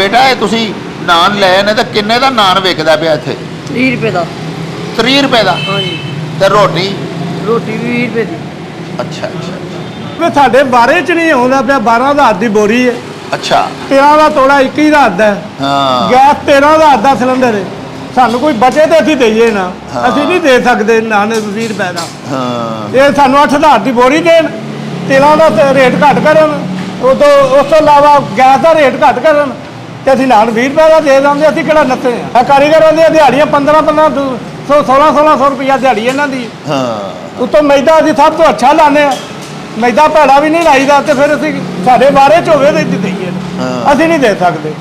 ਬੇਟਾ ਇਹ ਤੁਸੀਂ ਨਾਨ ਲਏ ਨੇ ਤਾਂ ਕਿੰਨੇ ਦਾ ਨਾਨ ਵਿਕਦਾ ਪਿਆ ਇੱਥੇ? 30 ਰੁਪਏ ਦਾ। 30 ਰੁਪਏ ਦਾ? ਹਾਂਜੀ। ਤੇ ਰੋਟੀ? ਰੋਟੀ ਵੀ 20 ਰੁਪਏ ਦੀ। ਅੱਛਾ ਅੱਛਾ ਵੀ ਸਾਡੇ ਬਾਰੇ ਚ ਨਹੀਂ ਆਉਂਦਾ ਪਿਆ 12000 ਦੀ ਬੋਰੀ ਹੈ। ਅੱਛਾ। 13 ਦਾ ਤੋੜਾ 21000 ਦਾ ਹੈ। ਗੈਸ 13000 ਦਾ ਸਿਲੰਡਰ ਹੈ। ਸਾਨੂੰ ਕੋਈ ਬਚੇ ਤੇ ਅਸੀਂ ਦੇਈਏ ਨਾ। ਅਸੀਂ ਨਹੀਂ ਦੇ ਸਕਦੇ ਨਾਨ 20 ਰੁਪਏ ਦਾ। ਹਾਂ। ਇਹ ਸਾਨੂੰ 8000 ਦੀ ਬੋਰੀ ਦੇਣ। ਤੇਲਾਂ ਦਾ ਰੇਟ ਘੱਟ ਕਰਨ। ਉਦੋਂ ਉਸ ਤੋਂ ਇਲਾਵਾ ਗੈਸ ਦਾ ਰੇਟ ਘੱਟ ਕਰਨ। ਤੇ ਅਸੀਂ ਨਾਨ 20 ਰੁਪਏ ਦਾ ਦੇ ਦਿੰਦੇ ਅਸੀਂ ਕਿਹੜਾ ਨੱਥੇ ਆ? ਆਹ ਕਾਰੀਗਰਾਂ ਦੀਆਂ ਦਿਹਾੜੀਆਂ 15 15 ਸੌ 16 1600 ਰੁਪਇਆ ਦਿਹਾੜੀ ਇਹਨਾਂ ਦੀ। ਹਾਂ। ਉਤੋਂ ਮੈਦਾ ਅਸੀਂ ਸਭ ਤੋਂ ਅੱਛਾ ਲਾਉਂਦੇ ਆ। ਮੈਦਾ ਭੈੜਾ ਵੀ ਨਹੀਂ ਲਾਈਦਾ ਤੇ ਫਿਰ ਅਸੀਂ ਸਾਡੇ ਬਾਰੇ ਚ ਹੋਵੇ ਤੇ ਦੇਈਏ। ਹਾਂ। ਅਸੀਂ ਨਹੀਂ ਦੇ ਸਕਦੇ।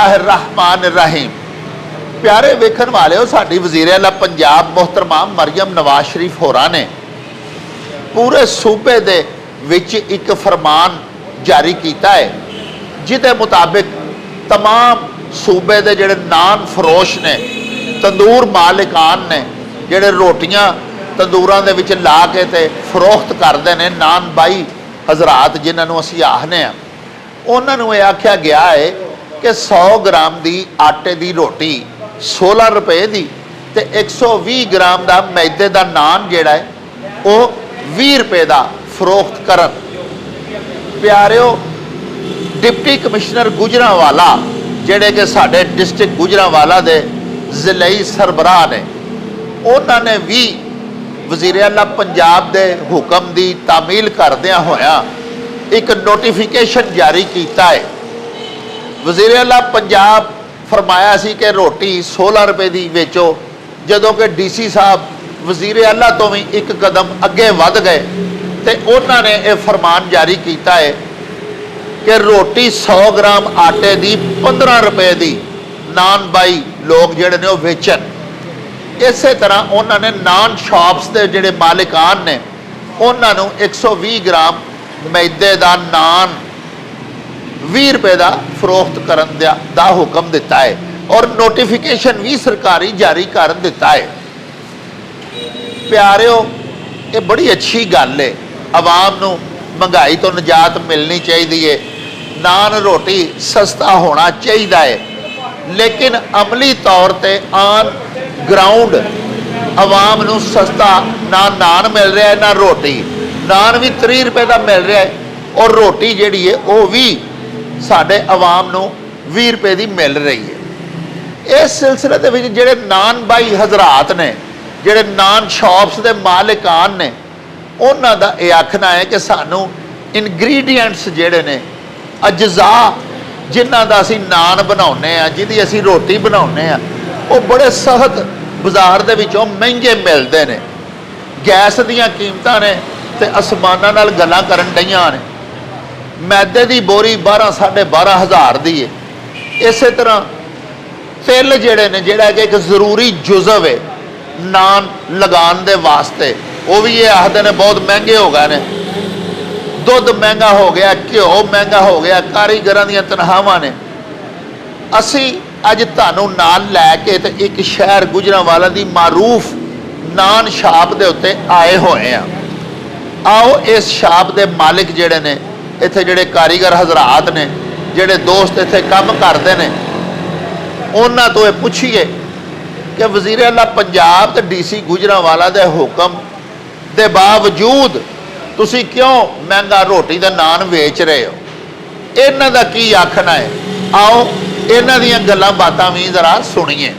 ਬਿਸਮਿਲ੍ਲਾਹਿਰਰਹਿਮਾਨਿਰਰਹੀਮ। ਪਿਆਰੇ ਵੇਖਣ ਵਾਲਿਓ ਸਾਡੀ ਵਜ਼ੀਰ ਆਲਾ ਪੰਜਾਬ ਮੁਹਤਰਮਾ ਮਰੀਮ ਨਵਾਜ਼ ਸ਼ਰੀਫ ਹੋਰਾਂ ਨੇ ਪੂਰੇ ਸੂਬੇ ਦੇ ਵਿੱਚ ਇੱਕ ਫਰਮਾਨ ਜਾਰੀ ਕੀਤਾ ਹੈ ਜਿਹਦੇ ਮੁਤਾਬਿਕ तमाम ਸੂਬੇ ਦੇ ਜਿਹੜੇ ਨਾਨ ਫਰੋਸ਼ ਨੇ ਤੰਦੂਰ ਮਾਲਿਕਾਨ ਨੇ ਜਿਹੜੇ ਰੋਟੀਆਂ ਤੰਦੂਰਾਂ ਦੇ ਵਿੱਚ ਲਾ ਕੇ ਤੇ ਫਰੋਖਤ ਕਰਦੇ ਨੇ ਨਾਨ ਬਾਈ ਹਜ਼ਰਤ ਜਿਨ੍ਹਾਂ ਨੂੰ ਅਸੀਂ ਆਖਨੇ ਆ ਉਹਨਾਂ ਨੂੰ ਇਹ ਆਖਿਆ ਗਿਆ ਹੈ ਕਿ 100 ਗ੍ਰਾਮ ਦੀ ਆਟੇ ਦੀ ਰੋਟੀ 16 ਰੁਪਏ ਦੀ ਤੇ 120 ਗ੍ਰਾਮ ਦਾ ਮੈਦੇ ਦਾ ਨਾਨ ਜਿਹੜਾ ਹੈ, ਉਹ 20 ਰੁਪਏ ਦਾ ਫਰੋਖਤ ਕਰਨ। ਪਿਆਰਿਓ, ਡਿਪਟੀ ਕਮਿਸ਼ਨਰ ਗੁਜਰਾਂਵਾਲਾ, ਜਿਹੜੇ ਕਿ ਸਾਡੇ ਡਿਸਟ੍ਰਿਕਟ ਗੁਜਰਾਂਵਾਲਾ ਦੇ ਜ਼ਿਲ੍ਹੇ ਸਰਬਰਾਹ ਨੇ, ਉਹਨਾਂ ਨੇ ਵੀ ਵਜ਼ੀਰ ਆਲਾ ਪੰਜਾਬ ਦੇ ਹੁਕਮ ਦੀ ਤਾਮੀਲ ਕਰਦਿਆਂ ਹੋਇਆਂ ਇੱਕ ਨੋਟੀਫਿਕੇਸ਼ਨ ਜਾਰੀ ਕੀਤਾ ਹੈ। ਵਜ਼ੀਰ ਆਲਾ ਪੰਜਾਬ ਫਰਮਾਇਆ ਸੀ ਕਿ ਰੋਟੀ 16 ਰੁਪਏ ਦੀ ਵੇਚੋ, ਜਦੋਂ ਕਿ ਡੀਸੀ ਸਾਹਿਬ, ਵਜ਼ੀਰ ਆਲਾ ਤੋਂ ਵੀ ਇੱਕ ਕਦਮ ਅੱਗੇ ਵੱਧ ਗਏ ਤੇ ਉਹਨਾਂ ਨੇ ਇਹ ਫਰਮਾਨ ਜਾਰੀ ਕੀਤਾ ਹੈ ਕਿ ਰੋਟੀ 100 ਗ੍ਰਾਮ ਆਟੇ ਦੀ 15 ਰੁਪਏ ਦੀ ਨਾਨ ਬਾਈ ਲੋਕ ਜਿਹੜੇ ਨੇ ਉਹ ਵੇਚਣ। ਇਸੇ ਤਰ੍ਹਾਂ ਉਹਨਾਂ ਨੇ ਨਾਨ ਸ਼ਾਪਸ ਦੇ ਜਿਹੜੇ ਮਾਲਿਕਾਨ ਨੇ, ਉਹਨਾਂ ਨੂੰ 120 ਗ੍ਰਾਮ ਮੈਦੇ ਦਾ ਨਾਨ 20 ਰੁਪਏ ਦਾ ਫਰੋਖਤ ਕਰਨ ਦਾ ਹੁਕਮ ਦਿੱਤਾ ਹੈ ਔਰ ਨੋਟੀਫਿਕੇਸ਼ਨ ਵੀ ਸਰਕਾਰੀ ਜਾਰੀ ਕਰ ਦਿੱਤਾ ਹੈ। ਪਿਆਰਿਓ, ਇਹ ਬੜੀ ਅੱਛੀ ਗੱਲ ਹੈ। ਆਵਾਮ ਨੂੰ ਮਹਿੰਗਾਈ ਤੋਂ ਨਜਾਤ ਮਿਲਣੀ ਚਾਹੀਦੀ ਹੈ। ਨਾਨ ਰੋਟੀ ਸਸਤਾ ਹੋਣਾ ਚਾਹੀਦਾ ਹੈ। ਲੇਕਿਨ ਅਮਲੀ ਤੌਰ ਤੇ ਆਨ ਗਰਾਊਂਡ ਆਵਾਮ ਨੂੰ ਸਸਤਾ ਨਾ ਨਾਨ ਮਿਲ ਰਿਹਾ ਹੈ ਨਾ ਰੋਟੀ। ਨਾਨ ਵੀ 30 ਰੁਪਏ ਦਾ ਮਿਲ ਰਿਹਾ ਹੈ ਔਰ ਰੋਟੀ ਜਿਹੜੀ ਹੈ ਉਹ ਵੀ ਸਾਡੇ ਆਵਾਮ ਨੂੰ 20 ਰੁਪਏ ਦੀ ਮਿਲ ਰਹੀ ਹੈ। ਇਸ ਸਿਲਸਿਲੇ ਦੇ ਵਿੱਚ ਜਿਹੜੇ ਨਾਨ ਬਾਈ ਹਜ਼ਰਤ ਨੇ, ਜਿਹੜੇ ਨਾਨ ਸ਼ਾਪਸ ਦੇ ਮਾਲਿਕਾਨ ਨੇ, ਉਹਨਾਂ ਦਾ ਇਹ ਆਖਣਾ ਹੈ ਕਿ ਸਾਨੂੰ ਇਨਗਰੀਡੀਐਂਟਸ ਜਿਹੜੇ ਨੇ, ਅਜਜ਼ਾ ਜਿਨ੍ਹਾਂ ਦਾ ਅਸੀਂ ਨਾਨ ਬਣਾਉਨੇ ਆ ਜਿਹਦੀ ਅਸੀਂ ਰੋਟੀ ਬਣਾਉਨੇ ਆ ਉਹ ਬੜੇ ਸਖਤ ਬਾਜ਼ਾਰ ਦੇ ਵਿੱਚੋਂ ਮਹਿੰਗੇ ਮਿਲਦੇ ਨੇ। ਗੈਸ ਦੀਆਂ ਕੀਮਤਾਂ ਨੇ ਤੇ ਅਸਮਾਨਾਂ ਨਾਲ ਗੱਲਾਂ ਕਰਨ ਡਈਆਂ ਨੇ। ਮੈਦੇ ਦੀ ਬੋਰੀ 12 12.5 ਹਜ਼ਾਰ ਦੀ ਹੈ ਇਸੇ ਤਰ੍ਹਾਂ ਤਿਲ ਜਿਹੜੇ ਨੇ, ਜਿਹੜਾ ਕਿ ਇੱਕ ਜ਼ਰੂਰੀ ਜੁਜ਼ਵ ਹੈ ਨਾਨ ਲਗਾਉਣ ਦੇ ਵਾਸਤੇ। ਉਹ ਵੀ ਇਹ ਆਖਦੇ ਨੇ, ਬਹੁਤ ਮਹਿੰਗੇ ਹੋ ਗਏ ਨੇ। ਦੁੱਧ ਮਹਿੰਗਾ ਹੋ ਗਿਆ, ਘਿਓ ਮਹਿੰਗਾ ਹੋ ਗਿਆ, ਕਾਰੀਗਰਾਂ ਦੀਆਂ ਤਨਖਾਹਾਂ ਨੇ। ਅਸੀਂ ਅੱਜ ਤੁਹਾਨੂੰ ਨਾਲ ਲੈ ਕੇ ਤੇ ਇੱਕ ਸ਼ਹਿਰ ਗੁਜਰਾਂਵਾਲਾ ਦੀ ਮਾਰੂਫ ਨਾਨ ਸ਼ਾਪ ਦੇ ਉੱਤੇ ਆਏ ਹੋਏ ਆ। ਆਓ, ਇਸ ਸ਼ਾਪ ਦੇ ਮਾਲਿਕ ਜਿਹੜੇ ਨੇ ਇੱਥੇ ਜਿਹੜੇ ਕਾਰੀਗਰ ਹਜ਼ਰਤ ਨੇ, ਜਿਹੜੇ ਦੋਸਤ ਇੱਥੇ ਕੰਮ ਕਰਦੇ ਨੇ, ਉਹਨਾਂ ਤੋਂ ਇਹ ਪੁੱਛੀਏ ਕਿ ਵਜ਼ੀਰ ਆਲਾ ਪੰਜਾਬ ਤੇ ਡੀਸੀ ਗੁਜਰਾਂਵਾਲਾ ਦੇ ਹੁਕਮ ਦੇ ਬਾਵਜੂਦ ਤੁਸੀਂ ਕਿਉਂ ਮਹਿੰਗਾ ਰੋਟੀ ਦਾ ਨਾਨ ਵੇਚ ਰਹੇ ਹੋ? ਇਹਨਾਂ ਦਾ ਕੀ ਆਖਣਾ ਹੈ? ਆਓ ਇਹਨਾਂ ਦੀਆਂ ਗੱਲਾਂ ਬਾਤਾਂ ਵੀ ਜ਼ਰਾ ਸੁਣੀਏ।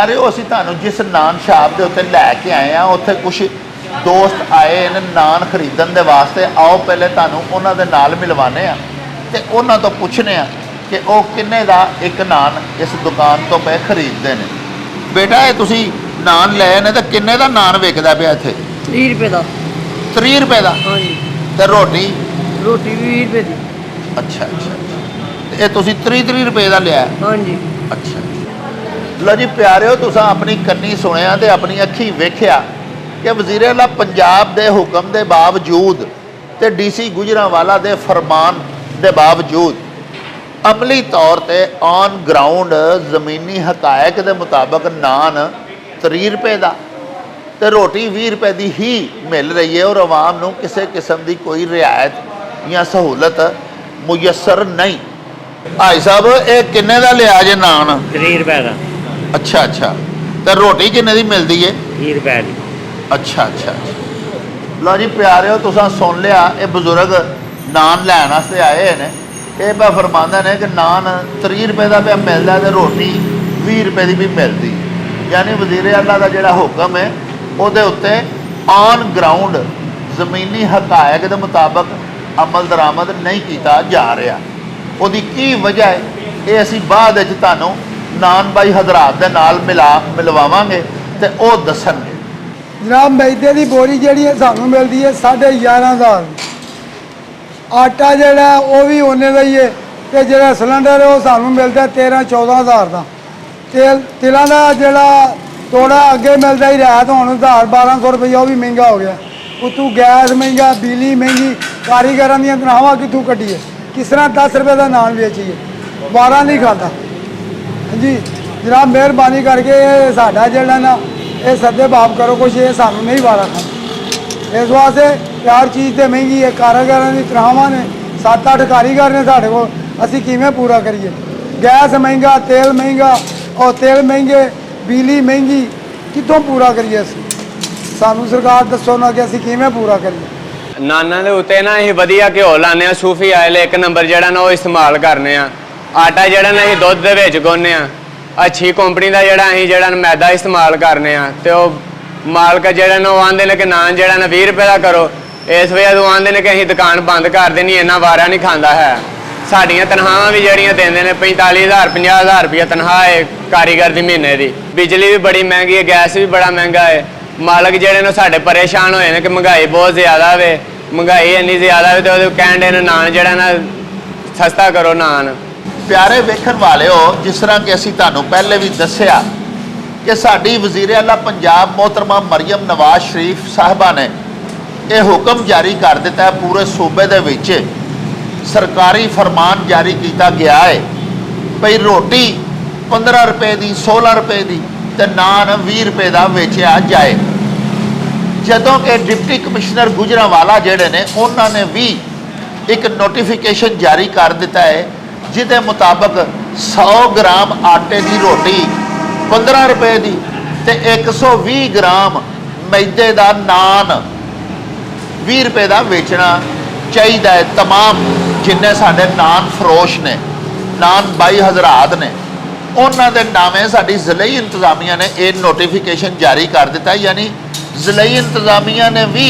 ਪਿਆਰਿਓ ਅਸੀਂ ਤੁਹਾਨੂੰ ਜਿਸ ਨਾਨ ਸ਼ਾਪ ਦੇ ਉੱਤੇ ਲੈ ਕੇ ਆਏ ਆ ਉੱਥੇ ਕੁਝ ਦੋਸਤ ਆਏ ਨੇ ਨਾਨ ਖਰੀਦਣ ਦੇ ਵਾਸਤੇ ਆਓ ਪਹਿਲੇ ਤੁਹਾਨੂੰ ਉਹਨਾਂ ਦੇ ਨਾਲ ਮਿਲਵਾਨੇ ਆ ਤੇ ਉਹਨਾਂ ਤੋਂ ਪੁੱਛਨੇ ਆ ਕਿ ਉਹ ਕਿੰਨੇ ਦਾ ਇੱਕ ਨਾਨ ਇਸ ਦੁਕਾਨ ਤੋਂ ਪਏ ਖਰੀਦਦੇ ਨੇ। ਬੇਟਾ ਇਹ ਤੁਸੀਂ ਨਾਨ ਲਏ ਨੇ ਤਾਂ ਕਿੰਨੇ ਦਾ ਨਾਨ ਵਿਕਦਾ ਪਿਆ ਇੱਥੇ? 30 ਰੁਪਏ ਦਾ। 30 ਰੁਪਏ ਦਾ? ਹਾਂਜੀ। ਤੇ ਰੋਟੀ? ਰੋਟੀ ਵੀ 20 ਰੁਪਏ ਦੀ। ਅੱਛਾ ਅੱਛਾ ਇਹ ਤੁਸੀਂ 30 30 ਰੁਪਏ ਦਾ ਲਿਆ? ਹਾਂਜੀ। ਅੱਛਾ। ਲਓ ਜੀ ਪਿਆਰਿਓ, ਤੁਸੀਂ ਆਪਣੀ ਕੰਨੀ ਸੁਣਿਆ ਤੇ ਆਪਣੀ ਅੱਖੀ ਵੇਖਿਆ ਕਿ ਵਜ਼ੀਰ ਆਲਾ ਪੰਜਾਬ ਦੇ ਹੁਕਮ ਦੇ ਬਾਵਜੂਦ ਤੇ ਡੀਸੀ ਗੁਜਰਾਂਵਾਲਾ ਦੇ ਫਰਮਾਨ ਦੇ ਬਾਵਜੂਦ ਅਮਲੀ ਤੌਰ ਤੇ ਔਨ ਗਰਾਊਂਡ ਜ਼ਮੀਨੀ ਹਕਾਇਕ ਦੇ ਮੁਤਾਬਕ ਨਾਨ 30 ਰੁਪਏ ਦਾ ਤੇ ਰੋਟੀ 20 ਰੁਪਏ ਦੀ ਹੀ ਮਿਲ ਰਹੀ ਹੈ ਔਰ ਆਵਾਮ ਨੂੰ ਕਿਸੇ ਕਿਸਮ ਦੀ ਕੋਈ ਰਿਆਇਤ ਜਾਂ ਸਹੂਲਤ ਮੁਯਸਰ ਨਹੀਂ। ਭਾਈ ਸਾਹਿਬ, ਇਹ ਕਿੰਨੇ ਦਾ ਲਿਆ ਜੇ ਨਾਨ? 30 ਰੁਪਏ ਦਾ। ਅੱਛਾ ਅੱਛਾ। ਤੇ ਰੋਟੀ ਕਿੰਨੇ ਦੀ ਮਿਲਦੀ ਏ? 30 ਰੁਪਏ ਦੀ। ਅੱਛਾ ਅੱਛਾ। ਲਓ ਜੀ ਪਿਆਰਿਓ ਤੁਸੀਂ ਸੁਣ ਲਿਆ ਇਹ ਬਜ਼ੁਰਗ ਨਾਨ ਲੈਣ ਵਾਸਤੇ ਆਏ ਹੋਏ ਨੇ। ਇਹ ਬਾ ਫਰਮਾਉਂਦੇ ਨੇ ਕਿ ਨਾਨ 30 ਰੁਪਏ ਦਾ ਪਿਆ ਮਿਲਦਾ ਤੇ ਰੋਟੀ 20 ਰੁਪਏ ਦੀ ਵੀ ਮਿਲਦੀ। ਯਾਨੀ ਵਜ਼ੀਰ ਆਲਾ ਦਾ ਜਿਹੜਾ ਹੁਕਮ ਹੈ ਉਹਦੇ ਉੱਤੇ ਔਨ ਗਰਾਊਂਡ ਜ਼ਮੀਨੀ ਹਕਾਇਕ ਦੇ ਮੁਤਾਬਕ ਅਮਲ ਦਰਾਮਦ ਨਹੀਂ ਕੀਤਾ ਜਾ ਰਿਹਾ। ਉਹਦੀ ਕੀ ਵਜ੍ਹਾ ਹੈ ਇਹ ਅਸੀਂ ਬਾਅਦ ਵਿੱਚ ਤੁਹਾਨੂੰ ਨਾਨ ਬਾਈ ਹਜ਼ਰਾਤ ਦੇ ਨਾਲ ਮਿਲਾ, ਮਿਲਵਾਵਾਂਗੇ ਤੇ ਉਹ ਦੱਸਣਗੇ। ਜਨਾਬ ਮੈਦੇ ਦੀ ਬੋਰੀ ਜਿਹੜੀ ਹੈ ਸਾਨੂੰ ਮਿਲਦੀ ਹੈ 11500 ਆਟਾ ਜਿਹੜਾ ਉਹ ਵੀ ਉਹਨੇ ਦਾ ਹੀ ਹੈ ਤੇ ਜਿਹੜਾ ਸਿਲੰਡਰ ਉਹ ਸਾਨੂੰ ਮਿਲਦਾ 13 14000 ਦਾ। ਤੇਲ, ਤਿਲਾਂ ਦਾ ਜਿਹੜਾ ਥੋੜਾ ਅੱਗੇ ਮਿਲਦਾ ਹੀ ਰਾਤ ਹੁਣ 1000 1200 ਰੁਪਏ ਉਹ ਵੀ ਮਹਿੰਗਾ ਹੋ ਗਿਆ। ਉਤੋਂ ਗੈਸ ਮਹਿੰਗਾ, ਬਿਜਲੀ ਮਹਿੰਗੀ, ਕਾਰੀਗਰਾਂ ਦੀਆਂ ਤਨਖਾਹਾਂ ਕਿੱਥੋਂ ਕੱਢੀਏ? ਕਿਸ ਤਰ੍ਹਾਂ 10 ਰੁਪਏ ਦਾ ਨਾਨ ਵੇਚੀਏ? 12 ਨਹੀਂ ਖਾਂਦਾ ਹਾਂਜੀ, ਜਨਾਬ, ਮਿਹਰਬਾਨੀ ਕਰਕੇ ਇਹ ਸਾਡਾ ਜਿਹੜਾ ਨਾ, ਇਹ ਸੱਦੇ ਬਾਪ ਕਰੋ ਕੁਛ, ਇਹ ਸਾਨੂੰ ਨਹੀਂ ਵਾਰਾ ਖਾਂਦਾ। ਇਸ ਵਾਸਤੇ ਹਰ ਚੀਜ਼ ਤੇ ਮਹਿੰਗੀ ਹੈ ਕਾਰੀਗਰਾਂ ਦੀ ਤਨਖਾਹਾਂ ਨੇ 7-8 ਕਾਰੀਗਰ ਨੇ ਸਾਡੇ ਕੋਲ, ਅਸੀਂ ਕਿਵੇਂ ਪੂਰਾ ਕਰੀਏ? ਗੈਸ ਮਹਿੰਗਾ, ਤੇਲ ਮਹਿੰਗਾ ਔਰ ਤੇਲ ਮਹਿੰਗੇ, ਬਿਜਲੀ ਮਹਿੰਗੀ, ਕਿੱਥੋਂ ਪੂਰਾ ਕਰੀਏ ਅਸੀਂ? ਸਾਨੂੰ ਸਰਕਾਰ ਦੱਸੋ ਨਾ ਕਿ ਅਸੀਂ ਕਿਵੇਂ ਪੂਰਾ ਕਰੀਏ? ਨਾਨਾਂ ਦੇ ਉੱਤੇ ਨਾ ਅਸੀਂ ਵਧੀਆ ਘਿਓ ਲਾਉਂਦੇ ਆ ਸੂਫੀ ਆਇਲ ਇੱਕ ਨੰਬਰ ਜਿਹੜਾ ਨਾ ਉਹ ਇਸਤੇਮਾਲ ਕਰਨੇ ਆ ਆਟਾ ਜਿਹੜਾ ਨਾ ਅਸੀਂ ਦੁੱਧ ਦੇ ਵਿੱਚ ਗੁੰਨਦੇ ਆ ਅੱਛੀ ਕੰਪਨੀ ਦਾ ਜਿਹੜਾ ਅਸੀਂ ਜਿਹੜਾ ਮੈਦਾ ਇਸਤੇਮਾਲ ਕਰਨੇ ਆ ਤੇ ਉਹ ਮਾਲਕ ਜਿਹੜਾ ਨਾ ਉਹ ਆਂਦੇ ਨੇ ਕਿ ਨਾਨ ਜਿਹੜਾ ਨਾ 20 ਰੁਪਏ ਦਾ ਕਰੋ। ਇਸ ਵਜ੍ਹਾ ਤੋਂ ਆਂਦੇ ਨੇ ਕਿ ਅਸੀਂ ਦੁਕਾਨ ਬੰਦ ਕਰ ਦੇਣੀ, ਇੰਨਾ ਵਾਰਾ ਨਹੀਂ ਖਾਂਦਾ ਹੈ। ਸਾਡੀਆਂ ਤਨਖਾਹਾਂ ਵੀ ਜਿਹੜੀਆਂ ਦਿੰਦੇ ਨੇ 45000 50000 ਰੁਪਏ ਤਨਖਾਹ ਹੈ ਕਾਰੀਗਰ ਦੀ ਮਹੀਨੇ ਦੀ। ਬਿਜਲੀ ਵੀ ਬੜੀ ਮਹਿੰਗੀ ਹੈ, ਗੈਸ ਵੀ ਬੜਾ ਮਹਿੰਗਾ ਹੈ। ਮਾਲਕ ਜਿਹੜੇ ਨੇ ਸਾਡੇ ਪਰੇਸ਼ਾਨ ਹੋਏ ਨੇ ਕਿ ਮਹਿੰਗਾਈ ਬਹੁਤ ਜ਼ਿਆਦਾ ਵੇ। ਮਹਿੰਗਾਈ ਇੰਨੀ ਜ਼ਿਆਦਾ ਵੇ ਤੇ ਉਹ ਕਹਿੰਦੇ ਨੇ, ਨਾਨ ਜਿਹੜਾ ਨਾ ਸਸਤਾ ਕਰੋ ਨਾਨ। ਪਿਆਰੇ ਵੇਖਣ ਵਾਲਿਓ, ਜਿਸ ਤਰ੍ਹਾਂ ਕਿ ਅਸੀਂ ਤੁਹਾਨੂੰ ਪਹਿਲੇ ਵੀ ਦੱਸਿਆ ਕਿ ਸਾਡੀ ਵਜ਼ੀਰ ਆਲਾ ਪੰਜਾਬ ਮੋਹਤਰਮਾ ਮਰੀਮ ਨਵਾਜ਼ ਸ਼ਰੀਫ ਸਾਹਿਬਾ ਨੇ ਇਹ ਹੁਕਮ ਜਾਰੀ ਕਰ ਦਿੱਤਾ ਹੈ, ਪੂਰੇ ਸੂਬੇ ਦੇ ਵਿੱਚ ਸਰਕਾਰੀ ਫਰਮਾਨ ਜਾਰੀ ਕੀਤਾ ਗਿਆ ਹੈ ਭਈ ਰੋਟੀ 15 ਰੁਪਏ ਦੀ 16 ਰੁਪਏ ਦੀ ਤੇ ਨਾਨ 20 ਰੁਪਏ ਦਾ ਵੇਚਿਆ ਜਾਏ। ਜਦੋਂ ਕਿ ਡਿਪਟੀ ਕਮਿਸ਼ਨਰ ਗੁਜਰਾਂਵਾਲਾ ਜਿਹੜੇ ਨੇ, ਉਹਨਾਂ ਨੇ ਵੀ ਇੱਕ ਨੋਟੀਫਿਕੇਸ਼ਨ ਜਾਰੀ ਕਰ ਦਿੱਤਾ ਹੈ ਜਿਹਦੇ ਮੁਤਾਬਕ 100 ਗ੍ਰਾਮ ਆਟੇ ਦੀ ਰੋਟੀ 15 ਰੁਪਏ ਦੀ ਤੇ 120 ਗ੍ਰਾਮ ਮੈਦੇ ਦਾ ਨਾਨ 20 ਰੁਪਏ ਦਾ ਵੇਚਣਾ ਚਾਹੀਦਾ ਹੈ तमाम ਜਿੰਨੇ ਸਾਡੇ ਨਾਨ ਫਰੋਸ਼ ਨੇ ਨਾਨ ਬਾਈ ਹਜ਼ਰਾਤ ਨੇ ਉਹਨਾਂ ਦੇ ਨਾਮੇ ਸਾਡੀ ਜ਼ਿਲ੍ਹੀ ਇੰਤਜ਼ਾਮੀਆ ਨੇ ਇਹ ਨੋਟੀਫਿਕੇਸ਼ਨ ਜਾਰੀ ਕਰ ਦਿੱਤਾ ਯਾਨੀ ਜ਼ਿਲ੍ਹੀ ਇੰਤਜ਼ਾਮੀਆ ਨੇ ਵੀ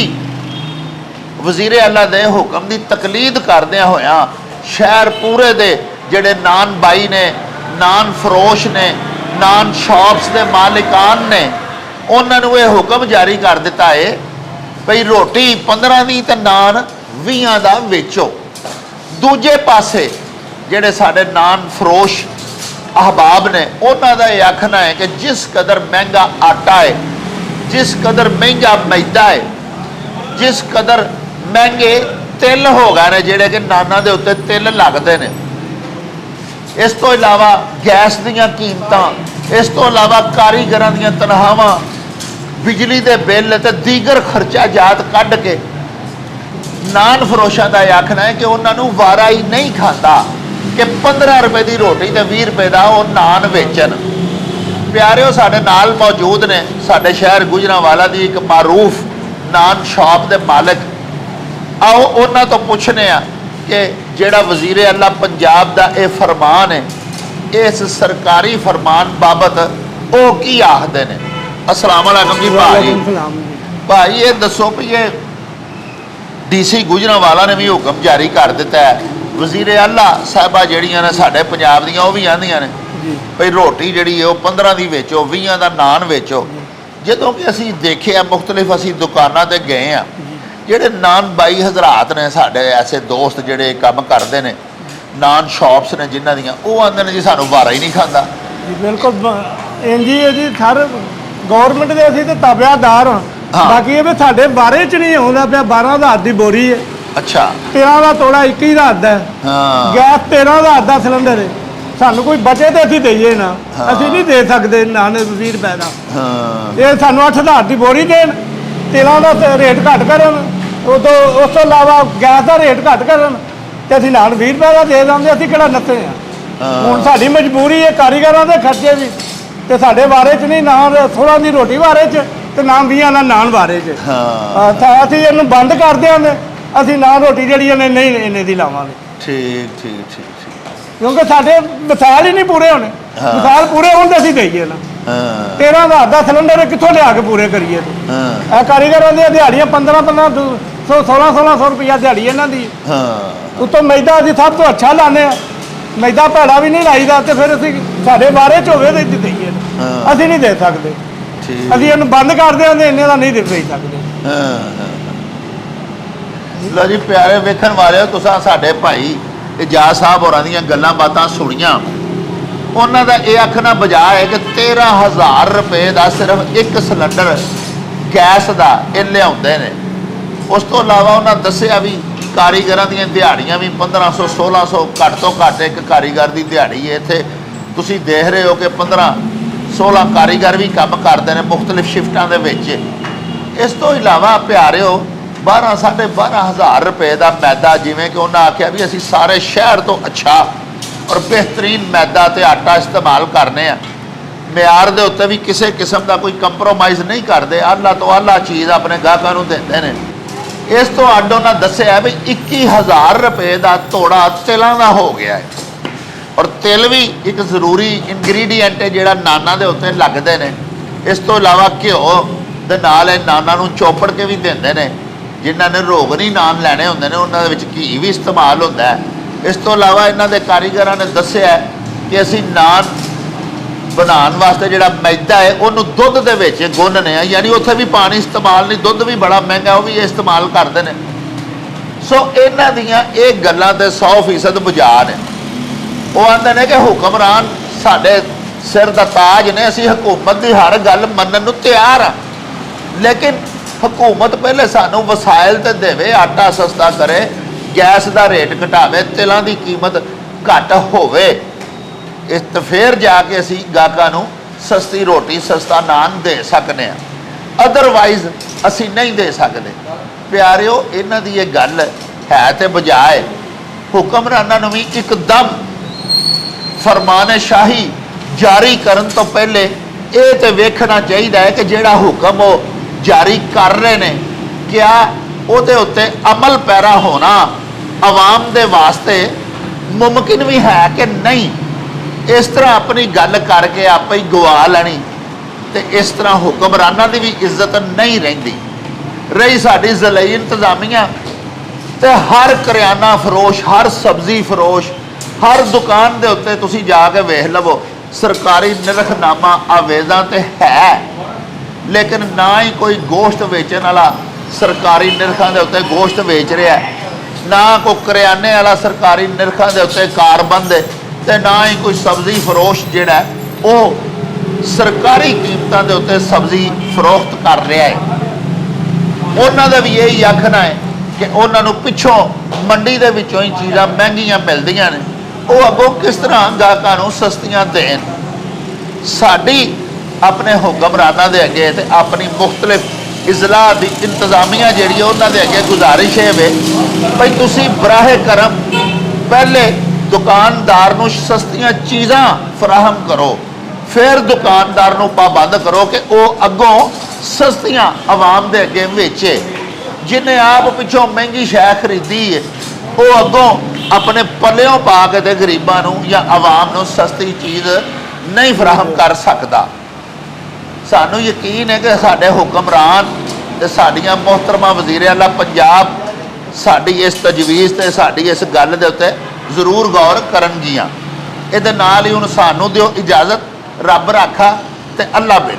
ਵਜ਼ੀਰ ਆਲਾ ਦੇ ਹੁਕਮ ਦੀ ਤਕਲੀਦ ਕਰਦਿਆਂ ਹੋਇਆਂ ਸ਼ਹਿਰ ਪੂਰੇ ਦੇ ਜਿਹੜੇ ਨਾਨ ਬਾਈ ਨੇ, ਨਾਨ ਫਰੋਸ਼ ਨੇ, ਨਾਨ ਸ਼ਾਪਸ ਦੇ ਮਾਲਿਕਾਨ ਨੇ, ਉਹਨਾਂ ਨੂੰ ਇਹ ਹੁਕਮ ਜਾਰੀ ਕਰ ਦਿੱਤਾ ਹੈ ਭਈ ਰੋਟੀ 15 ਦੀ ਤੇ ਨਾਨ 20 ਦਾ ਵੇਚੋ। ਦੂਜੇ ਪਾਸੇ ਜਿਹੜੇ ਸਾਡੇ ਨਾਨ ਫਰੋਸ਼ ਅਹਬਾਬ ਨੇ, ਉਹਨਾਂ ਦਾ ਇਹ ਆਖਣਾ ਹੈ ਕਿ ਜਿਸ ਕਦਰ ਮਹਿੰਗਾ ਆਟਾ ਹੈ ਜਿਸ ਕਦਰ ਮਹਿੰਗਾ ਮੈਦਾ ਹੈ ਜਿਸ ਕਦਰ ਮਹਿੰਗੇ ਤਿਲ ਹੋ ਗਏ ਨੇ, ਜਿਹੜੇ ਕਿ ਨਾਨਾਂ ਦੇ ਉੱਤੇ ਤਿਲ ਲੱਗਦੇ ਨੇ ਇਸ ਤੋਂ ਇਲਾਵਾ ਗੈਸ ਦੀਆਂ ਕੀਮਤਾਂ, ਇਸ ਤੋਂ ਇਲਾਵਾ ਕਾਰੀਗਰਾਂ ਦੀਆਂ ਤਨਖਾਹਾਂ, ਬਿਜਲੀ ਦੇ ਬਿੱਲ ਤੇ ਦੀਗਰ ਖਰਚਾ ਜਾਤ ਕੱਢ ਕੇ ਨਾਨ ਫਰੋਸ਼ਾਂ ਦਾ ਇਹ ਆਖਣਾ ਹੈ ਕਿ ਉਹਨਾਂ ਨੂੰ ਵਾਰਾ ਹੀ ਨਹੀਂ ਖਾਂਦਾ ਕਿ 15 ਰੁਪਏ ਦੀ ਰੋਟੀ ਤੇ 20 ਰੁਪਏ ਦਾ ਉਹ ਨਾਨ ਵੇਚਣ। ਪਿਆਰਿਓ, ਸਾਡੇ ਨਾਲ ਮੌਜੂਦ ਨੇ ਸਾਡੇ ਸ਼ਹਿਰ ਗੁਜਰਾਂਵਾਲਾ ਦੀ ਇੱਕ ਮਾਰੂਫ ਨਾਨ ਸ਼ਾਪ ਦੇ ਮਾਲਕ। ਆਓ ਉਹਨਾਂ ਤੋਂ ਪੁੱਛਨੇ ਆ ਕਿ ਜਿਹੜਾ ਵਜ਼ੀਰ ਅੱਲਾ ਪੰਜਾਬ ਦਾ ਇਹ ਫਰਮਾਨ ਹੈ ਇਸ ਸਰਕਾਰੀ ਫਰਮਾਨ ਬਾਬਤ ਉਹ ਕੀ ਆਖਦੇ ਨੇ? ਅਸਲਾਮ ਅਲੈਕਮ ਜੀ ਜੀ। ਭਾਈ ਇਹ ਦੱਸੋ ਵੀ ਇਹ ਡੀਸੀ ਗੁਜਰਾਂਵਾਲਾ ਨੇ ਵੀ ਹੁਕਮ ਜਾਰੀ ਕਰ ਦਿੱਤਾ ਹੈ। ਵਜ਼ੀਰ ਆਲਾ ਸਾਹਿਬਾ ਜਿਹੜੀਆਂ ਨੇ ਸਾਡੇ ਪੰਜਾਬ ਦੀਆਂ ਉਹ ਵੀ ਆਂਦੀਆਂ ਨੇ। ਭਈ ਰੋਟੀ ਜਿਹੜੀ ਹੈ ਉਹ 15 ਦੀ ਵੇਚੋ 20 ਦਾ ਨਾਨ ਵੇਚੋ। ਜਦੋਂ ਕਿ ਅਸੀਂ ਦੇਖਿਆ ਮੁxtਲਿਫ ਅਸੀਂ ਦੁਕਾਨਾਂ ਤੇ ਗਏ ਆ ਜਿਹੜੇ ਨਾਨ ਬਾਈ ਹਜ਼ਰਾਤ ਨੇ ਸਾਡੇ ਐਸੇ ਦੋਸਤ ਜਿਹੜੇ ਕੰਮ ਕਰਦੇ ਨੇ ਨਾਨ ਸ਼ਾਪਸ ਨੇ ਜਿਨ੍ਹਾਂ ਦੀਆਂ ਉਹ ਆਂਦੇ ਨੇ ਜੀ ਸਾਨੂੰ ਵਾਰਾ ਹੀ ਨਹੀਂ ਖਾਂਦਾ। ਜੀ ਬਿਲਕੁਲ ਇੰਝ ਹੀ ਜੀ ਹਰ ਗਵਰਨਮੈਂਟ ਦੇ ਅਸੀਂ ਤੇ ਤਾਬਿਆਦਾਰ ਹਾਂ। ਬਾਕੀ ਇਹ ਵੀ ਸਾਡੇ ਬਾਰੇ ਚ ਨਹੀਂ ਆਉਂਦਾ ਪਿਆ 12000 ਦੀ ਬੋਰੀ ਹੈ। ਅੱਛਾ। 13 ਦਾ ਤੋੜਾ 21000 ਦਾ ਹੈ। ਹਾਂ। ਗੈਸ 13000 ਦਾ ਸਿਲੰਡਰ ਹੈ। ਸਾਨੂੰ ਕੋਈ ਬਚੇ ਤੇ ਅਸੀਂ ਦੇਈਏ ਨਾ। ਅਸੀਂ ਨਹੀਂ ਦੇ ਸਕਦੇ ਨਾਨ 20 ਰੁਪਏ ਦਾ ਹਾਂ। ਇਹ ਸਾਨੂੰ 8000 ਦੀ ਬੋਰੀ ਦੇਣ। ਤੇਲਾਂ ਦਾ ਰੇਟ ਘੱਟ ਕਰਨ। ਉਦੋਂ ਉਸ ਤੋਂ ਇਲਾਵਾ ਗੈਸ ਦਾ ਰੇਟ ਘੱਟ ਕਰਨ ਤੇ ਅਸੀਂ ਨਾਲ 20 ਰੁਪਏ ਦਾ ਦੇ ਦਿੰਦੇ ਅਸੀਂ ਕਿਹੜਾ ਨੱਤੇ ਆ? ਹਾਂ। ਹੁਣ ਸਾਡੀ ਮਜਬੂਰੀ ਹੈ ਕਾਰੀਗਰਾਂ ਦੇ ਖਰਚੇ ਵੀ ਤੇ ਸਾਡੇ ਬਾਰੇ ਚ ਨਹੀਂ ਨਾ ਥੋੜਾ ਦੀ ਰੋਟੀ ਬਾਰੇ ਚ ਤੇ ਨਾ ਵੀਆਂ ਦਾ ਨਾਨ ਬਾਰੇ ਚ। ਹਾਂ। ਤਾਂ ਅਸੀਂ ਇਹਨੂੰ ਬੰਦ ਕਰ ਦਿਆਂਗੇ ਅਸੀਂ ਨਾ ਰੋਟੀ ਜਿਹੜੀ ਇਹਨੇ ਨਹੀਂ ਇੰਨੇ ਦੀ ਲਾਵਾਂਗੇ। ਠੀਕ ਠੀਕ ਠੀਕ ਕਿਉਂਕਿ ਸਾਡੇ ਮਿਸਾਲ ਹੀ ਨਹੀਂ ਪੂਰੇ ਹੋਣੇ। ਮਿਸਾਲ ਪੂਰੇ ਹੋਣ ਤੇ ਅਸੀਂ ਦੇਈਏ ਨਾ। ਹਾਂ। 13000 ਦਾ ਸਿਲੰਡਰ ਕਿੱਥੋਂ ਲਿਆ ਕੇ ਪੂਰੇ ਕਰੀਏ ਤੇ? ਹਾਂ। ਇਹ ਕਾਰੀਗਰਾਂ ਦੀਆਂ ਦਿਹਾੜੀਆਂ 15 15 ਸੌ 16 1600 ਰੁਪਇਆ ਦਿਹਾੜੀ ਇਹਨਾਂ ਦੀ। ਹਾਂ। ਉਤੋਂ ਮੈਦਾ ਅਸੀਂ ਸਭ ਤੋਂ ਅੱਛਾ ਲਾਉਂਦੇ ਆ ਮੈਦਾ ਭੈੜਾ ਵੀ ਨਹੀਂ ਲਾਈਦਾ ਤੇ ਫਿਰ ਅਸੀਂ ਸਾਡੇ ਬਾਰੇ ਚ ਹੋਵੇ ਤੇ ਇੱਥੇ ਦੇਈਏ। ਹਾਂ। ਅਸੀਂ ਨਹੀਂ ਦੇ ਸਕਦੇ। ਠੀਕ। ਅਸੀਂ ਇਹਨੂੰ ਬੰਦ ਕਰ ਦਿਆਂਗੇ ਇੰਨੇ ਦਾ ਨਹੀਂ ਦੇ ਦੇ ਸਕਦੇ। ਲੋ ਜੀ ਪਿਆਰੇ ਵੇਖਣ ਵਾਲਿਓ ਤੁਸੀਂ ਸਾਡੇ ਭਾਈ ਇਜਾਜ਼ ਸਾਹਿਬ ਹੋਰਾਂ ਦੀਆਂ ਗੱਲਾਂ ਬਾਤਾਂ ਸੁਣੀਆਂ। ਉਹਨਾਂ ਦਾ ਇਹ ਆਖਣਾ ਬਜਾ ਹੈ ਕਿ 13000 ਰੁਪਏ ਦਾ ਸਿਰਫ ਇੱਕ ਸਿਲੰਡਰ ਗੈਸ ਦਾ ਇਹ ਲਿਆਉਂਦੇ ਨੇ। ਉਸ ਤੋਂ ਇਲਾਵਾ ਉਹਨਾਂ ਦੱਸਿਆ ਵੀ ਕਾਰੀਗਰਾਂ ਦੀਆਂ ਦਿਹਾੜੀਆਂ ਵੀ 1500 1600 ਘੱਟ ਤੋਂ ਘੱਟ ਇੱਕ ਕਾਰੀਗਰ ਦੀ ਦਿਹਾੜੀ ਹੈ। ਇੱਥੇ ਤੁਸੀਂ ਦੇਖ ਰਹੇ ਹੋ ਕਿ 15 16 ਕਾਰੀਗਰ ਵੀ ਕੰਮ ਕਰਦੇ ਨੇ ਮੁxtਲਿਫ ਸ਼ਿਫਟਾਂ ਦੇ ਵਿੱਚ। ਇਸ ਤੋਂ ਇਲਾਵਾ ਪਿਆਰਿਓ 12 12.5 ਹਜ਼ਾਰ ਰੁਪਏ ਦਾ ਮੈਦਾ, ਜਿਵੇਂ ਕਿ ਉਹਨਾਂ ਆਖਿਆ ਵੀ ਅਸੀਂ ਸਾਰੇ ਸ਼ਹਿਰ ਤੋਂ ਅੱਛਾ ਔਰ ਬਿਹਤਰੀਨ ਮੈਦਾ ਤੇ ਆਟਾ ਇਸਤੇਮਾਲ ਕਰਨੇ ਆ। ਮਿਆਰ ਦੇ ਉੱਤੇ ਵੀ ਕਿਸੇ ਕਿਸਮ ਦਾ ਕੋਈ ਕੰਪਰੋਮਾਈਜ਼ ਨਹੀਂ ਕਰਦੇ। ਆਲਾ ਤੋਂ ਆਲਾ ਚੀਜ਼ ਆਪਣੇ ਗਾਹਕਾਂ ਨੂੰ ਦਿੰਦੇ ਨੇ। ਇਸ ਤੋਂ ਅੱਡ ਉਹਨਾਂ ਦੱਸਿਆ ਵੀ 21000 ਰੁਪਏ ਦਾ ਤੋੜਾ ਤਿਲਾਂ ਦਾ ਹੋ ਗਿਆ ਹੈ। ਔਰ ਤਿਲ ਵੀ ਇੱਕ ਜ਼ਰੂਰੀ ਇਨਗਰੀਡੀਐਂਟ ਹੈ ਜਿਹੜਾ ਨਾਨਾਂ ਦੇ ਉੱਤੇ ਲੱਗਦੇ ਨੇ। ਇਸ ਤੋਂ ਇਲਾਵਾ ਘਿਓ ਦੇ ਨਾਲ ਇਹ ਨਾਨਾਂ ਨੂੰ ਚੋਪੜ ਕੇ ਵੀ ਦਿੰਦੇ ਨੇ। ਜਿਨ੍ਹਾਂ ਨੇ ਰੋਗਨੀ ਨਾਨ ਲੈਣੇ ਹੁੰਦੇ ਨੇ, ਉਹਨਾਂ ਦੇ ਵਿੱਚ ਘੀ ਵੀ ਇਸਤੇਮਾਲ ਹੁੰਦਾ ਹੈ। ਇਸ ਤੋਂ ਇਲਾਵਾ ਇਹਨਾਂ ਦੇ ਕਾਰੀਗਰਾਂ ਨੇ ਦੱਸਿਆ ਕਿ ਅਸੀਂ ਨਾਨ ਬਣਾਉਣ ਵਾਸਤੇ ਜਿਹੜਾ ਮੈਦਾ ਹੈ, ਉਹਨੂੰ ਦੁੱਧ ਦੇ ਵਿੱਚ ਗੁੰਨਨੇ ਆ ਯਾਨੀ ਉੱਥੇ ਵੀ ਪਾਣੀ ਇਸਤੇਮਾਲ ਨਹੀਂ, ਦੁੱਧ ਵੀ ਬੜਾ ਮਹਿੰਗਾ, ਉਹ ਵੀ ਇਸਤੇਮਾਲ ਕਰਦੇ ਨੇ। ਸੋ ਇਹਨਾਂ ਦੀਆਂ ਇਹ ਗੱਲਾਂ ਤੇ 100% ਬੁਝਾ ਨੇ। ਉਹ ਆਂਦੇ ਨੇ ਕਿ ਹੁਕਮਰਾਨ ਸਾਡੇ ਸਿਰ ਦਾ ਤਾਜ ਨੇ, ਅਸੀਂ ਹਕੂਮਤ ਦੀ ਹਰ ਗੱਲ ਮੰਨਣ ਨੂੰ ਤਿਆਰ ਆ ਲੇਕਿਨ ਹਕੂਮਤ ਪਹਿਲੇ ਸਾਨੂੰ ਵਸਾਇਲ ਤੇ ਦੇਵੇ, ਆਟਾ ਸਸਤਾ ਕਰੇ, ਗੈਸ ਦਾ ਰੇਟ ਘਟਾਵੇ, ਤਿਲਾਂ ਦੀ ਕੀਮਤ ਘੱਟ ਹੋਵੇ। ਇਸ ਤੇ ਫੇਰ ਜਾ ਕੇ ਅਸੀਂ ਗਾਹਕਾਂ ਨੂੰ ਸਸਤੀ ਰੋਟੀ, ਸਸਤਾ ਨਾਨ ਦੇ ਸਕਨੇ ਆ ਅਦਰਵਾਈਜ਼ ਅਸੀਂ ਨਹੀਂ ਦੇ ਸਕਦੇ। ਪਿਆਰਿਓ, ਇਹਨਾਂ ਦੀ ਇਹ ਗੱਲ ਹੈ ਤੇ ਬਜਾਏ ਹੁਕਮਰਾਨਾਂ ਨੂੰ ਵੀ ਇੱਕਦਮ ਫਰਮਾਨ ਸ਼ਾਹੀ ਜਾਰੀ ਕਰਨ ਤੋਂ ਪਹਿਲੇ ਇਹ ਤੇ ਵੇਖਣਾ ਚਾਹੀਦਾ ਹੈ ਕਿ ਜਿਹੜਾ ਹੁਕਮ ਉਹ ਜਾਰੀ ਕਰ ਰਹੇ ਨੇ, ਕਿਆ ਉਹਦੇ ਉੱਤੇ ਅਮਲ ਪੈਰਾ ਹੋਣਾ ਆਵਾਮ ਦੇ ਵਾਸਤੇ ਮੁਮਕਿਨ ਵੀ ਹੈ ਕਿ ਨਹੀਂ? ਇਸ ਤਰ੍ਹਾਂ ਆਪਣੀ ਗੱਲ ਕਰਕੇ ਆਪੇ ਹੀ ਗਵਾ ਲੈਣੀ ਤੇ ਇਸ ਤਰ੍ਹਾਂ ਹੁਕਮਰਾਨਾਂ ਦੀ ਵੀ ਇੱਜ਼ਤ ਨਹੀਂ ਰਹਿੰਦੀ। ਰਹੀ ਸਾਡੀ ਜ਼ਲਈ ਇੰਤਜ਼ਾਮੀਆਂ ਤੇ ਹਰ ਕਰਿਆਨਾ ਫਰੋਸ਼, ਹਰ ਸਬਜ਼ੀ ਫਰੋਸ਼, ਹਰ ਦੁਕਾਨ ਦੇ ਉੱਤੇ ਤੁਸੀਂ ਜਾ ਕੇ ਵੇਖ ਲਵੋ, ਸਰਕਾਰੀ ਨਿਰਖਨਾਮਾ ਆਵੇਜ਼ਾਂ ਤੇ ਹੈ। ਲੇਕਿਨ ਨਾ ਹੀ ਕੋਈ ਗੋਸ਼ਤ ਵੇਚਣ ਵਾਲਾ ਸਰਕਾਰੀ ਨਿਰਖਾਂ ਦੇ ਉੱਤੇ ਗੋਸ਼ਤ ਵੇਚ ਰਿਹਾ ਨਾ ਕੋਈ ਕਰਿਆਨੇ ਵਾਲਾ ਸਰਕਾਰੀ ਨਿਰਖਾਂ ਦੇ ਉੱਤੇ ਕਾਰਬੰਦ ਹੈ ਤੇ ਨਾ ਹੀ ਕੋਈ ਸਬਜ਼ੀ ਫਰੋਸ਼ ਜਿਹੜਾ ਉਹ ਸਰਕਾਰੀ ਕੀਮਤਾਂ ਦੇ ਉੱਤੇ ਸਬਜ਼ੀ ਫਰੋਖਤ ਕਰ ਰਿਹਾ ਹੈ। ਉਹਨਾਂ ਦਾ ਵੀ ਇਹੀ ਆਖਣਾ ਹੈ ਕਿ ਉਹਨਾਂ ਨੂੰ ਪਿੱਛੋਂ ਮੰਡੀ ਦੇ ਵਿੱਚੋਂ ਹੀ ਚੀਜ਼ਾਂ ਮਹਿੰਗੀਆਂ ਮਿਲਦੀਆਂ ਨੇ। ਉਹ ਅੱਗੋਂ ਕਿਸ ਤਰ੍ਹਾਂ ਗਾਹਕਾਂ ਨੂੰ ਸਸਤੀਆਂ ਦੇਣ? ਸਾਡੀ ਆਪਣੇ ਹੁਕਮਰਾਨਾਂ ਦੇ ਅੱਗੇ ਤੇ ਆਪਣੀ ਮੁxtਲਿਫ ਇਜ਼ਲਾ ਦੀ ਇੰਤਜ਼ਾਮੀਆਂ ਜਿਹੜੀ ਉਹਨਾਂ ਦੇ ਅੱਗੇ ਗੁਜ਼ਾਰਿਸ਼ ਹੈ ਵੇ, ਭਈ ਤੁਸੀਂ ਬਰਾਹ ਕਰਮ ਪਹਿਲੇ ਦੁਕਾਨਦਾਰ ਨੂੰ ਸਸਤੀਆਂ ਚੀਜ਼ਾਂ ਫਰਾਹਮ ਕਰੋ। ਫਿਰ ਦੁਕਾਨਦਾਰ ਨੂੰ ਪਾਬੰਦ ਕਰੋ ਕਿ ਉਹ ਅੱਗੋਂ ਸਸਤੀਆਂ ਆਵਾਮ ਦੇ ਅੱਗੇ ਵੇਚੇ। ਜਿਹਨੇ ਆਪ ਪਿੱਛੋਂ ਮਹਿੰਗੀ ਸ਼ੈ ਖਰੀਦੀ ਹੈ ਉਹ ਅੱਗੋਂ ਆਪਣੇ ਪੱਲਿਓਂ ਪਾ ਕੇ ਤੇ ਗਰੀਬਾਂ ਨੂੰ ਜਾਂ ਆਵਾਮ ਨੂੰ ਸਸਤੀ ਚੀਜ਼ ਨਹੀਂ ਫਰਾਹਮ ਕਰ ਸਕਦਾ। ਸਾਨੂੰ ਯਕੀਨ ਹੈ ਕਿ ਸਾਡੇ ਹੁਕਮਰਾਨ ਤੇ ਸਾਡੀਆਂ ਮੁਹਤਰਮਾ ਵਜ਼ੀਰ ਆਲਾ ਪੰਜਾਬ ਸਾਡੀ ਇਸ ਤਜਵੀਜ਼ ਤੇ, ਸਾਡੀ ਇਸ ਗੱਲ ਦੇ ਉੱਤੇ ਜ਼ਰੂਰ ਗੌਰ ਕਰਨਗੀਆਂ ਇਹਦੇ ਨਾਲ ਹੀ ਹੁਣ ਸਾਨੂੰ ਦਿਓ ਇਜਾਜ਼ਤ। ਰੱਬ ਰਾਖਾ ਤੇ ਅੱਲਾ ਬੇਲ